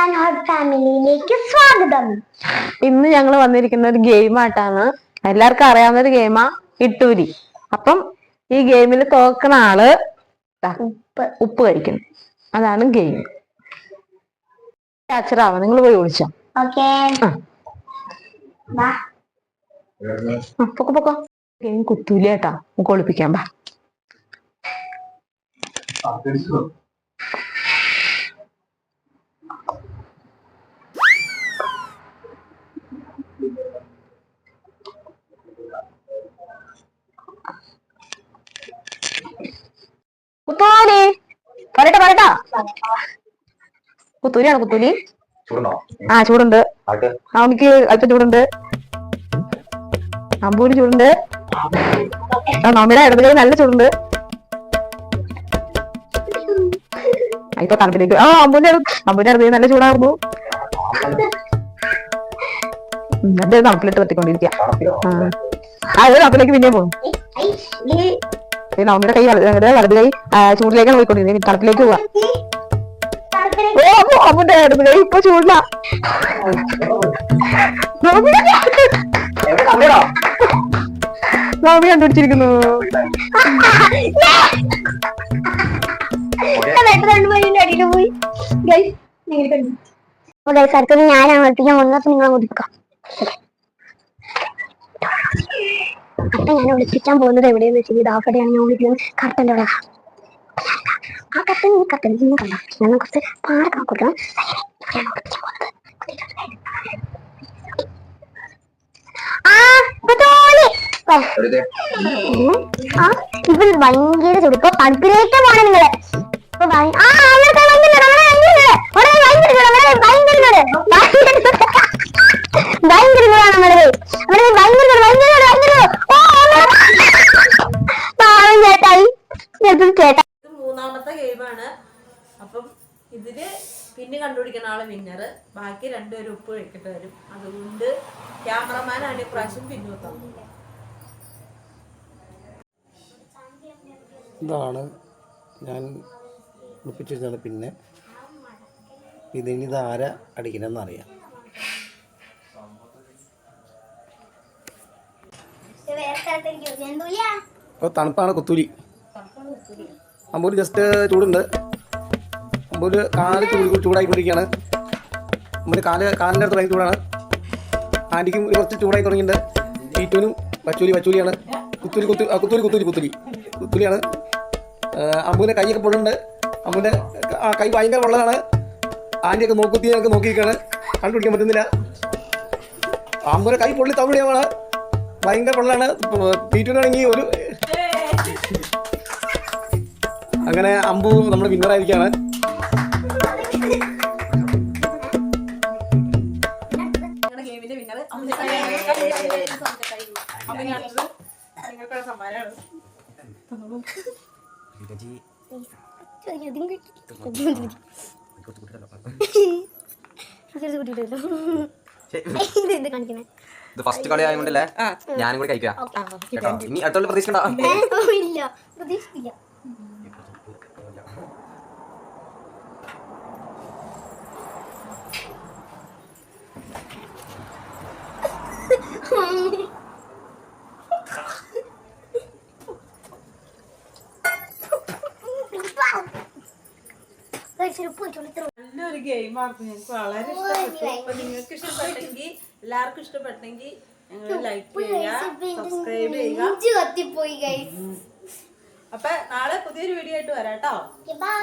ഫാമിലിയിലേക്ക് സ്വാഗതം. ഇന്ന് ഞങ്ങൾ വന്നിരിക്കുന്ന ഒരു ഗെയിം ആയിട്ടാണ് എല്ലാവർക്കും അറിയാവുന്ന ഒരു ഗെയിമാ ഇട്ടൂരി. അപ്പം ഈ ഗെയിമിൽ തോക്കണ ആൾ ദാ ഉപ്പ്. ഉപ്പ് കഴിക്കുന്നു. അതാണ് ഗെയിം അച്ചറാവ നിങ്ങൾ പോയി വിളിച്ചോ. പൊക്കോ പൊക്കോ. ഗെയിം കുത്തൂലേട്ടാ നമുക്ക് ഒളിപ്പിക്കാൻ പാ കുത്തൂലി പറയട്ടെ പറയട്ടാ. കുത്തൂലിയാണ് കുത്തൂലി ആ ചൂടുണ്ട്. അമ്മയ്ക്ക് അല്പം ചൂടുണ്ട്. അമ്പൂരി ചൂടുണ്ട്. ആ നോമിയുടെ നല്ല ചൂടുണ്ട്. ആ, ഇപ്പൊ തണുപ്പിലേക്ക്. ആ അമ്പൂന്റെ അമ്പൂന്റെ ഇടത് നല്ല ചൂടാകുന്നു. എന്റെ തണുപ്പിലിട്ട് തട്ടിക്കൊണ്ടിരിക്കുക ആ ഇത് തണുപ്പിലേക്ക് പിന്നെ പോകും? ഈ നോമിയുടെ കൈ വലത് വലത് കൈ ചൂടിലേക്കാണ് പോയിക്കൊണ്ടിരുന്നത്. തണുപ്പിലേക്ക് പോവാ. ഓ അപ്പൊ അമ്മന്റെ ഇടത് ഇപ്പൊ ചൂടില്ല നോമി കണ്ടുപിടിച്ചിരിക്കുന്നു. ഞാനാണ് ഒളിപ്പിക്കാൻ പോകുന്നത് നിങ്ങൾ ഒളിപ്പിക്കാം അപ്പൊ ഞാൻ ഒളിപ്പിക്കാൻ പോകുന്നത് എവിടെയെന്ന് വെച്ചാൽ ഇത് ആഫടെയാണ് ഞാൻ വിളിക്കുന്നത് കർട്ടന്റെ അവിടെ. ആ കർട്ടൻ ഈ കർട്ടൻ ഇന്ന് കണ്ടോ? ഞാൻ കുറച്ച് പാറ കൊടുക്കണം. ഇവിടെയാണ് പോകുന്നത്. ഇവൻ ഭയങ്കര ചൂട്. ഇപ്പൊ തണുപ്പിലേക്ക് പോണേ നിങ്ങൾ. ഇപ്പൊ ആ പിന്നെ കണ്ടുപിടിക്കുന്ന ആൾ വിന്നർ ബാക്കി രണ്ടുപേരും ഉപ്പ് കഴിക്കേണ്ടി വരും. അതുകൊണ്ട് ക്യാമറമാനാണ് ഇപ്രാവശ്യം പിന്നോട്ടാണ് ഇതാണ് ഞാൻ ഒളിപ്പിച്ച് വെച്ചാണ് പിന്നെ. ഇതിനി ഇത് ആര അടിക്കണമെന്ന് അറിയാം. അപ്പോൾ തണുപ്പാണ് കുത്തൂരി അമ്പൂരി ജസ്റ്റ് ചൂടുണ്ട്. അമ്പൂര് കാൽ ചൂട് ചൂടായിക്കൊണ്ടിരിക്കുകയാണ്. നമ്മുടെ കാൽ കാലിന്റെ അടുത്ത് ഭയങ്കര ചൂടാണ്. ആന്റിക്കും കുറച്ച് ചൂടായി തുടങ്ങിയിട്ടുണ്ട്. ഈറ്റൂനും വച്ചൂലി വച്ചൂലിയാണ് കുത്തൂലി കുത്തു കുത്തൂലി കുത്തൂലി കുത്തുലി. കുത്തുലിയാണ്. അമ്പൂന്റെ കൈയൊക്കെ പൊള്ളുണ്ട് അമ്പൂന്റെ ആ കൈ ഭയങ്കര വെള്ളമാണ് ആന്റിയൊക്കെ നോക്കുത്തി ഞങ്ങൾക്ക് നോക്കിയിരിക്കുകയാണ്. കണ്ടുപിടിക്കാൻ പറ്റുന്നില്ല. അമ്മുവിന്റെ കൈ പൊള്ളി തമിഴിയാണ് ഭയങ്കര വെള്ളമാണ് പീറ്റൂനാണെങ്കിൽ ഒരു അങ്ങനെ അമ്പു നമ്മുടെ വിന്നറായിരിക്കാണ് കാണിക്കണേ ഇത് ഫസ്റ്റ് കളി ആയതുകൊണ്ടല്ലേ ഞാനും കൂടി കഴിക്കാം ഇനി അടുത്തുള്ള പ്രതീക്ഷിക്കണ്ട ഇല്ല ഗെയിം നല്ലൊരു ഗെയിമായിരുന്നു ഞങ്ങൾക്ക് വളരെ ഇഷ്ടപ്പെട്ടു. അപ്പൊ നിങ്ങൾക്ക് ഇഷ്ടപ്പെട്ടെങ്കിൽ എല്ലാവർക്കും ഇഷ്ടപ്പെട്ടെങ്കിൽ ഞങ്ങൾ ലൈക്ക് ചെയ്യുക സബ്സ്ക്രൈബ് ചെയ്യുക. അപ്പൊ നാളെ പുതിയൊരു വീഡിയോ ആയിട്ട് വരാട്ടോ. ബൈ